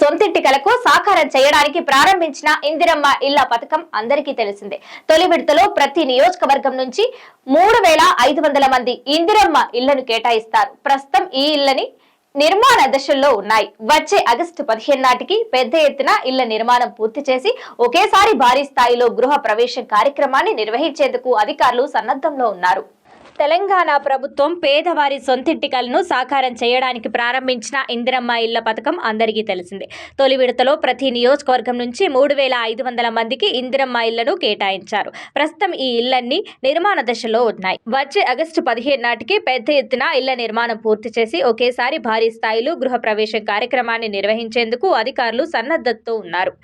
సొంతింటి కలకు సాకారం చేయడానికి ప్రారంభించిన ఇందిరమ్మ ఇళ్ళ పథకం అందరికీ తెలిసిందే. తొలి విడతలో ప్రతి నియోజకవర్గం నుంచి మూడు వేల ఐదు వందల మంది ఇందిరమ్మ ఇళ్ళను కేటాయిస్తారు. ప్రస్తుతం ఈ ఇళ్ళని నిర్మాణ దశల్లో ఉన్నాయి. వచ్చే ఆగస్టు పదిహేను నాటికి పెద్ద ఎత్తున ఇళ్ళ నిర్మాణం పూర్తి చేసి ఒకేసారి భారీ స్థాయిలో గృహ ప్రవేశం కార్యక్రమాన్ని నిర్వహించేందుకు అధికారులు సన్నద్ధంలో ఉన్నారు. తెలంగాణ ప్రభుత్వం పేదవారి సొంతింటికలను సాకారం చేయడానికి ప్రారంభించిన ఇందిరమ్మ ఇళ్ళ పథకం అందరికీ తెలిసిందే. తొలి విడతలో ప్రతి నియోజకవర్గం నుంచి మూడు వేల ఐదు వందల మందికి ఇందిరమ్మ ఇళ్ళను కేటాయించారు. ప్రస్తుతం ఈ ఇళ్ళన్నీ నిర్మాణ దశలో ఉన్నాయి. వచ్చే ఆగస్టు పదిహేను నాటికి పెద్ద ఎత్తున ఇళ్ళ నిర్మాణం పూర్తి చేసి ఒకేసారి భారీ స్థాయిలో గృహ ప్రవేశం కార్యక్రమాన్ని నిర్వహించేందుకు అధికారులు సన్నద్ధతతో ఉన్నారు.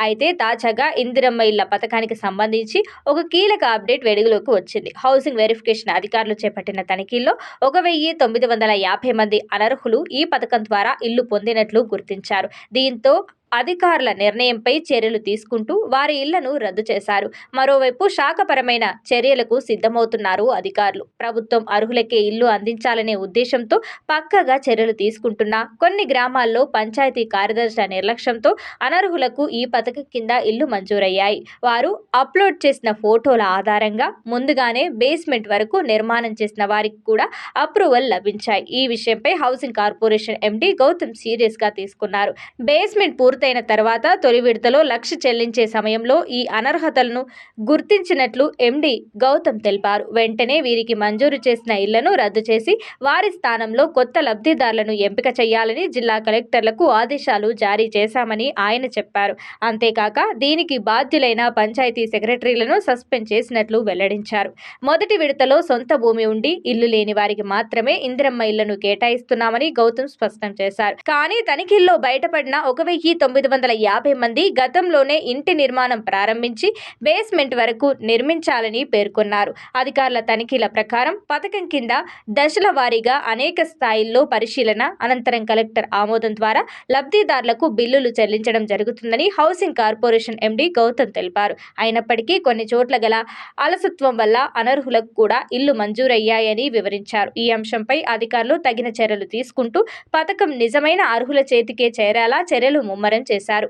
అయితే తాజాగా ఇందిరమ్మ ఇళ్ళ పథకానికి సంబంధించి ఒక కీలక అప్డేట్ వెలుగులోకి వచ్చింది. హౌసింగ్ వెరిఫికేషన్ అధికారులు చేపట్టిన తనిఖీల్లో ఒక వెయ్యి తొమ్మిది వందల యాభై మంది అనర్హులు ఈ పథకం ద్వారా ఇల్లు పొందినట్లు గుర్తించారు. దీంతో అధికారుల నిర్ణయంపై చర్యలు తీసుకుంటూ వారి ఇళ్ళను రద్దు చేశారు. మరోవైపు శాఖపరమైన చర్యలకు సిద్ధమవుతున్నారు అధికారులు. ప్రభుత్వం అర్హులకే ఇల్లు అందించాలనే ఉద్దేశంతో పక్కగా చర్యలు తీసుకుంటున్నా కొన్ని గ్రామాల్లో పంచాయతీ కార్యదర్శుల నిర్లక్ష్యంతో అనర్హులకు ఈ పథకం కింద ఇల్లు మంజూరయ్యాయి. వారు అప్లోడ్ చేసిన ఫోటోల ఆధారంగా ముందుగానే బేస్మెంట్ వరకు నిర్మాణం చేసిన వారికి కూడా అప్రూవల్ లభించాయి. ఈ విషయంపై హౌసింగ్ కార్పొరేషన్ ఎండీ గౌతమ్ సీరియస్గా తీసుకున్నారు. బేస్మెంట్ పూర్తి పూర్తయిన తర్వాత తొలి విడతలో లక్ష చెల్లించే సమయంలో ఈ అనర్హతలను గుర్తించినట్లు ఎండీ గౌతమ్ తెలిపారు. వెంటనే వీరికి మంజూరు చేసిన ఇళ్ళను రద్దు చేసి వారి స్థానంలో కొత్త లబ్ధిదారులను ఎంపిక చేయాలని జిల్లా కలెక్టర్లకు ఆదేశాలు జారీ చేశామని ఆయన చెప్పారు. అంతేకాక దీనికి బాధ్యులైన పంచాయతీ సెక్రటరీలను సస్పెండ్ చేసినట్లు వెల్లడించారు. మొదటి విడతలో సొంత భూమి ఉండి ఇల్లు లేని వారికి మాత్రమే ఇందిరమ్మ ఇళ్ళను కేటాయిస్తున్నామని గౌతమ్ స్పష్టం చేశారు. కానీ తనిఖీల్లో బయటపడిన ఒక వెయ్యి తొమ్మిది వందల యాభై మంది గతంలోనే ఇంటి నిర్మాణం ప్రారంభించి బేస్మెంట్ వరకు నిర్మించాలని పేర్కొన్నారు. అధికారుల తనిఖీల ప్రకారం పథకం కింద దశల వారీగా అనేక స్థాయిల్లో పరిశీలన అనంతరం కలెక్టర్ ఆమోదం ద్వారా లబ్ధిదారులకు బిల్లులు చెల్లించడం జరుగుతుందని హౌసింగ్ కార్పొరేషన్ ఎండీ గౌతమ్ తెలిపారు. అయినప్పటికీ కొన్ని చోట్ల గల అలసత్వం వల్ల అనర్హులకు కూడా ఇల్లు మంజూరయ్యాయని వివరించారు. ఈ అంశంపై అధికారులు తగిన చర్యలు తీసుకుంటూ పథకం నిజమైన అర్హుల చేతికే చేరేలా చర్యలు ముమ్మరం చేశారు.